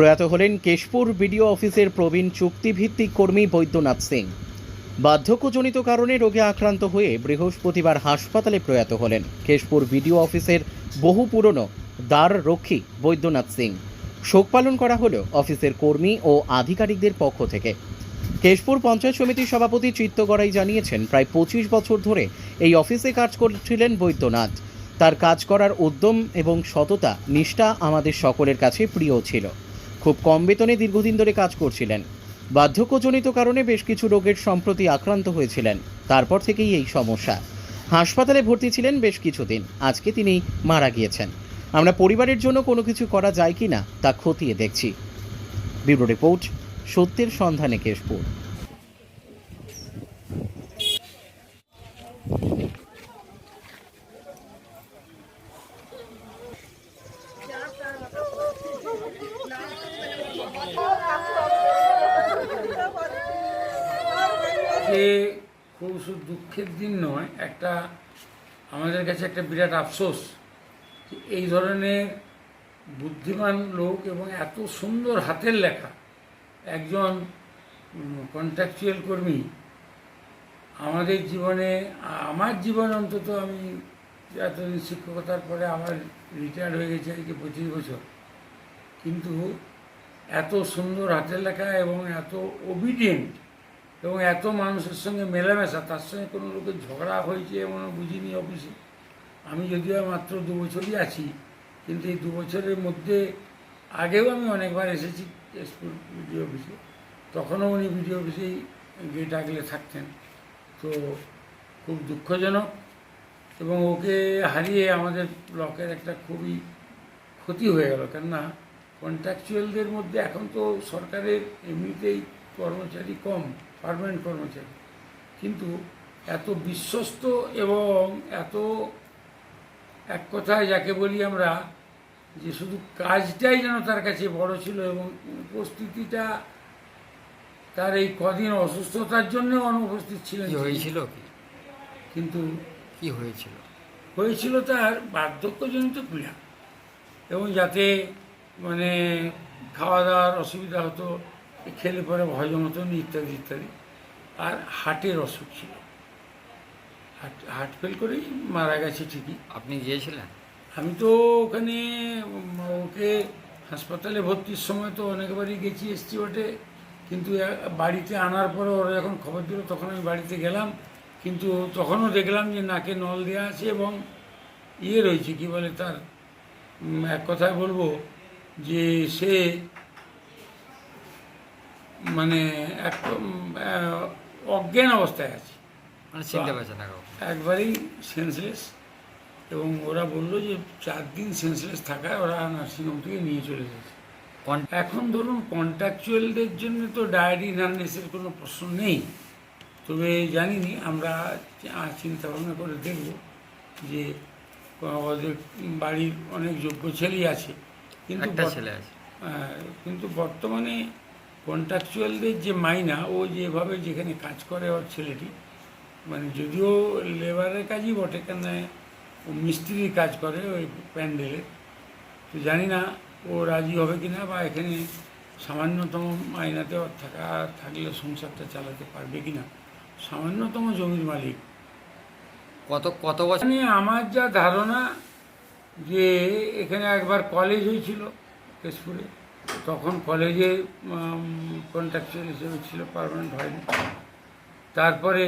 প্রয়াত হলেন কেশপুর বিডিও অফিসের প্রবীণ চুক্তিভিত্তিক কর্মী বৈদ্যনাথ সিং। বার্ধক্যজনিত কারণে রোগে আক্রান্ত হয়ে বৃহস্পতিবার হাসপাতালে প্রয়াত হলেন কেশপুর বিডিও অফিসের বহু পুরনো দ্বার রক্ষী বৈদ্যনাথ সিং। শোক পালন করা হলো অফিসের কর্মী ও আধিকারিকদের পক্ষ থেকে। কেশপুর পঞ্চায়েত সমিতির সভাপতি চিত্তগড়াই জানিয়েছেন, প্রায় পঁচিশ বছর ধরে এই অফিসে কাজ করছিলেন বৈদ্যনাথ। তার কাজ করার উদ্যম এবং সততা, নিষ্ঠা আমাদের সকলের কাছে প্রিয় ছিল। খুব কম বেতনে দীর্ঘদিন ধরে কাজ করছিলেন। বার্ধক্যজনিত কারণে বেশ কিছু রোগের সম্প্রতি আক্রান্ত হয়েছিলেন। তারপর থেকেই এই সমস্যা। হাসপাতালে ভর্তি ছিলেন বেশ কিছুদিন। আজকে তিনি মারা গিয়েছেন। আমরা পরিবারের জন্য কোনো কিছু করা যায় কি না তা খতিয়ে দেখছি। ব্যুরো রিপোর্ট সত্যের সন্ধানে কেশপুর। যে খুব দুঃখের দিন নয়, একটা আমাদের কাছে একটা বিরাট আফসোস যে এই ধরনের বুদ্ধিমান লোক এবং এত সুন্দর হাতের লেখা একজন কন্ট্রাকচুয়াল কর্মী, আমাদের জীবনে, আমার জীবনে অন্তত আমি এতদিন শিক্ষকতার পরে আমার রিটায়ার্ড হয়ে গেছে, আজকে পঁচিশ বছর। কিন্তু এত সুন্দর হাতের লেখা এবং এত ওবিডিয়েন্ট এবং এত মানুষের সঙ্গে মেলামেশা, তার সঙ্গে কোনো লোকের ঝগড়া হয়েছে এমন বুঝিনি অফিসে আমি যদিও মাত্র দু বছরই আছি, কিন্তু এই দু বছরের মধ্যে আগেও আমি অনেকবার এসেছি স্কুল বিডিও অফিসে তখনও উনি বিডিও অফিসেই গেট আগলে থাকতেন। তো খুব দুঃখজনক এবং ওকে হারিয়ে আমাদের ব্লকের একটা খুবই ক্ষতি হয়ে গেল। কেননা কন্ট্রাকচুয়ালদের মধ্যে এখন তো সরকারের এমনিতেই কর্মচারী কম। পার্মানেন্ট কর্মচারী। কিন্তু এত বিশ্বস্ত এবং এত এক কথায় যাকে বলি আমরা যে শুধু কাজটাই যেন তার কাছে বড় ছিল এবং উপস্থিতিটা তার এই কদিন অসুস্থতার জন্য অনুপস্থিত ছিলেন কি হয়েছিল কি? কিন্তু কি হয়েছিল? হয়েছিল তার বার্ধক্যজনিত পীড়া। এবং যাতে মানে খাওয়া দাওয়ার অসুবিধা হতো খেলে পরে হজম হতো না ইত্যাদি ইত্যাদি। আর হার্টের অসুখ ছিল। হার্ট হার্ট ফেল করেই মারা গেছে ঠিকই। আপনি গিয়েছিলেন? আমি তো ওখানে ওকে হাসপাতালে ভর্তির সময় তো অনেকবারই গেছি এসছি ওটে কিন্তু বাড়িতে আনার পরে ওরা যখন খবর দিল তখন আমি বাড়িতে গেলাম। কিন্তু তখনও দেখলাম যে নাকে নল দেওয়া আছে এবং ইয়ে রয়েছে কি বলে তার? এক কথায় বলব যে সে মানে এক উম, আহ, অজ্ঞান অবস্থায় আছে। মানে চিনতে না কাউকে। একবারেই সেন্সলেস এবং ওরা বলল যে চার দিন সেন্সলেস থাকায় ওরা নার্সিংহোম থেকে নিয়ে চলে গেছে। এখন ধরুন কন্ট্রাকচুয়ালদের জন্য তো ডায়েরি নার্নেসের কোনো প্রশ্ন নেই। তবে জানিনি আমরা চিন্তা ভাবনা করে দেখব যে ওদের বাড়ির অনেক যোগ্য ছেলেই আছে। কিন্তু ছেলে আছে। কিন্তু বর্তমানে কন্ট্রাকচুয়ালদের যে মাইনা ও যেভাবে যেখানে কাজ করে ওর ছেলেটি মানে যদিও লেবারের কাজই বটে কেন ও মিস্ত্রির কাজ করে ওই প্যান্ডেলের তো জানি না ও রাজি হবে কি না বা এখানে সামান্যতম মাইনাতে ওর থাকা থাকলে সংসারটা চালাতে পারবে কি না। সামান্যতম জমির মালিক। কত কত বছর? এখানে আমার যা ধারণা যে এখানে একবার কলেজ হয়েছিল কেশপুরে। তখন কলেজে কন্ট্রাকচুয়াল হিসেবে ছিল পারমানেন্ট হয়নি। তারপরে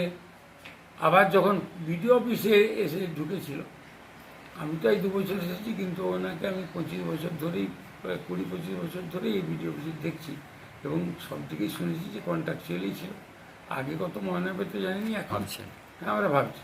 আবার যখন বিডিও অফিসে এসে ঢুকেছিল আমি তো এই দু বছর এসেছি কিন্তু ওনাকে আমি পঁচিশ বছর ধরেই প্রায় কুড়ি পঁচিশ বছর ধরেই এই বিডিও অফিসে দেখছি এবং সব থেকেই শুনেছি যে কন্ট্রাকচুয়ালই ছিল। আগে কত মনে হবে তো জানিনি এখন হ্যাঁ, আমরা ভাবছি।